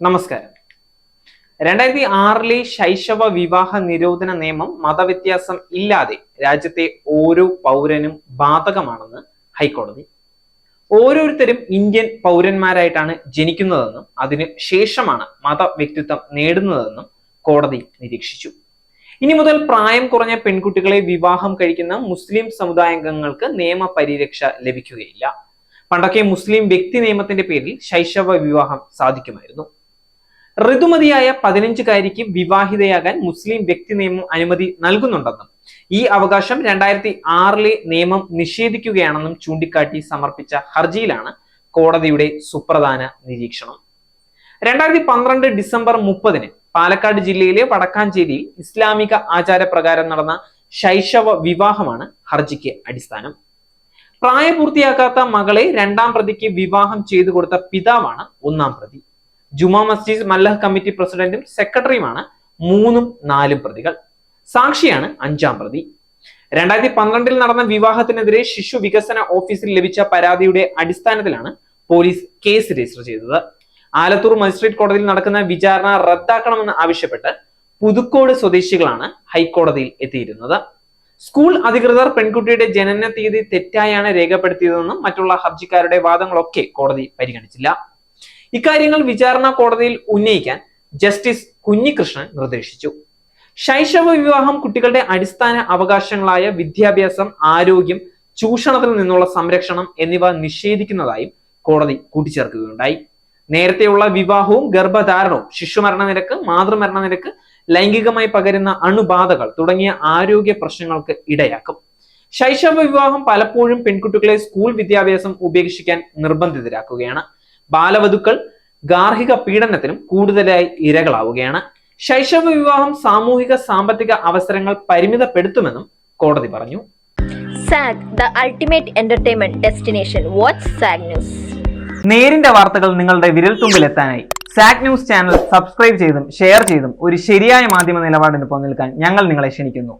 നമസ്കാരം. രണ്ടായിരത്തി ആറിലെ ശൈശവ വിവാഹ നിരോധന നിയമം മതവ്യത്യാസം ഇല്ലാതെ രാജ്യത്തെ ഓരോ പൗരനും ബാധകമാണെന്ന് ഹൈക്കോടതി. ഓരോരുത്തരും ഇന്ത്യൻ പൗരന്മാരായിട്ടാണ് ജനിക്കുന്നതെന്നും അതിനു ശേഷമാണ് മതവ്യക്തിത്വം നേടുന്നതെന്നും കോടതി നിരീക്ഷിച്ചു. ഇനി മുതൽ പ്രായം കുറഞ്ഞ പെൺകുട്ടികളെ വിവാഹം കഴിക്കുന്ന മുസ്ലിം സമുദായാംഗങ്ങൾക്ക് നിയമപരിരക്ഷ ലഭിക്കുകയില്ല. പണ്ടൊക്കെ മുസ്ലിം വ്യക്തി നിയമത്തിന്റെ പേരിൽ ശൈശവ വിവാഹം സാധിക്കുമായിരുന്നു. ഋതുമതിയായ പതിനഞ്ചുകാരിക്ക് വിവാഹിതയാകാൻ മുസ്ലിം വ്യക്തി നിയമം അനുമതി നൽകുന്നുണ്ടെന്നും ഈ അവകാശം രണ്ടായിരത്തി ആറിലെ നിയമം നിഷേധിക്കുകയാണെന്നും ചൂണ്ടിക്കാട്ടി സമർപ്പിച്ച ഹർജിയിലാണ് കോടതിയുടെ സുപ്രധാന നിരീക്ഷണം. രണ്ടായിരത്തി പന്ത്രണ്ട് ഡിസംബർ മുപ്പതിന് പാലക്കാട് ജില്ലയിലെ വടക്കാഞ്ചേരിയിൽ ഇസ്ലാമിക ആചാരപ്രകാരം നടന്ന ശൈശവ വിവാഹമാണ് ഹർജിക്ക് അടിസ്ഥാനം. പ്രായപൂർത്തിയാക്കാത്ത മകളെ രണ്ടാം പ്രതിക്ക് വിവാഹം ചെയ്തു കൊടുത്ത പിതാവാണ് ഒന്നാം പ്രതി. ജുമാ മസ്ജിദ് മല്ലഹ് കമ്മിറ്റി പ്രസിഡന്റും സെക്രട്ടറിയുമാണ് മൂന്നും നാലും പ്രതികൾ. സാക്ഷിയാണ് അഞ്ചാം പ്രതി. രണ്ടായിരത്തി പന്ത്രണ്ടിൽ നടന്ന വിവാഹത്തിനെതിരെ ശിശു വികസന ഓഫീസിൽ ലഭിച്ച പരാതിയുടെ അടിസ്ഥാനത്തിലാണ് പോലീസ് കേസ് രജിസ്റ്റർ ചെയ്തത്. ആലത്തൂർ മജിസ്ട്രേറ്റ് കോടതിയിൽ നടക്കുന്ന വിചാരണ റദ്ദാക്കണമെന്ന് ആവശ്യപ്പെട്ട് പുതുക്കോട് സ്വദേശികളാണ് ഹൈക്കോടതിയിൽ എത്തിയിരുന്നത്. സ്കൂൾ അധികൃതർ പെൺകുട്ടിയുടെ ജനന തീയതി തെറ്റായാണ് രേഖപ്പെടുത്തിയതെന്നും മറ്റുള്ള ഹർജിക്കാരുടെ വാദങ്ങളൊക്കെ കോടതി പരിഗണിച്ചില്ല. ഇക്കാര്യങ്ങൾ വിചാരണ കോടതിയിൽ ഉന്നയിക്കാൻ ജസ്റ്റിസ് കുഞ്ഞികൃഷ്ണൻ നിർദ്ദേശിച്ചു. ശൈശവ വിവാഹം കുട്ടികളുടെ അടിസ്ഥാന അവകാശങ്ങളായ വിദ്യാഭ്യാസം ആരോഗ്യം ചൂഷണത്തിൽ നിന്നുള്ള സംരക്ഷണം എന്നിവ നിഷേധിക്കുന്നതായും കോടതി കൂട്ടിച്ചേർക്കുകയുണ്ടായി. നേരത്തെയുള്ള വിവാഹവും ഗർഭധാരണവും ശിശുമരണ നിരക്ക് മാതൃമരണ നിരക്ക് ലൈംഗികമായി പകരുന്ന അണുബാധകൾ തുടങ്ങിയ ആരോഗ്യ പ്രശ്നങ്ങൾക്ക് ഇടയാക്കും. ശൈശവ വിവാഹം പലപ്പോഴും പെൺകുട്ടികളെ സ്കൂൾ വിദ്യാഭ്യാസം ഉപേക്ഷിക്കാൻ നിർബന്ധിതരാക്കുകയാണ്. ബാലവധുക്കൾ ഗാർഹിക പീഡനത്തിനും കൂടുതലായി ഇരകളാവുകയാണ്. ശൈശവ വിവാഹം സാമൂഹിക സാമ്പത്തിക അവസരങ്ങൾ പരിമിതപ്പെടുത്തുമെന്നും കോടതി പറഞ്ഞു. Zag the ultimate entertainment destination. Watch zag news. നേരിന്റെ വാർത്തകൾ നിങ്ങളുടെ വിരൽത്തുമ്പിൽ എത്താനായി സാക് ന്യൂസ് ചാനൽ സബ്സ്ക്രൈബ് ചെയ്തും ഷെയർ ചെയ്തും ഒരു ശരിയായ മാധ്യമ നിലപാടിന് നിൽക്കാൻ ഞങ്ങൾ നിങ്ങളെ ക്ഷണിക്കുന്നു.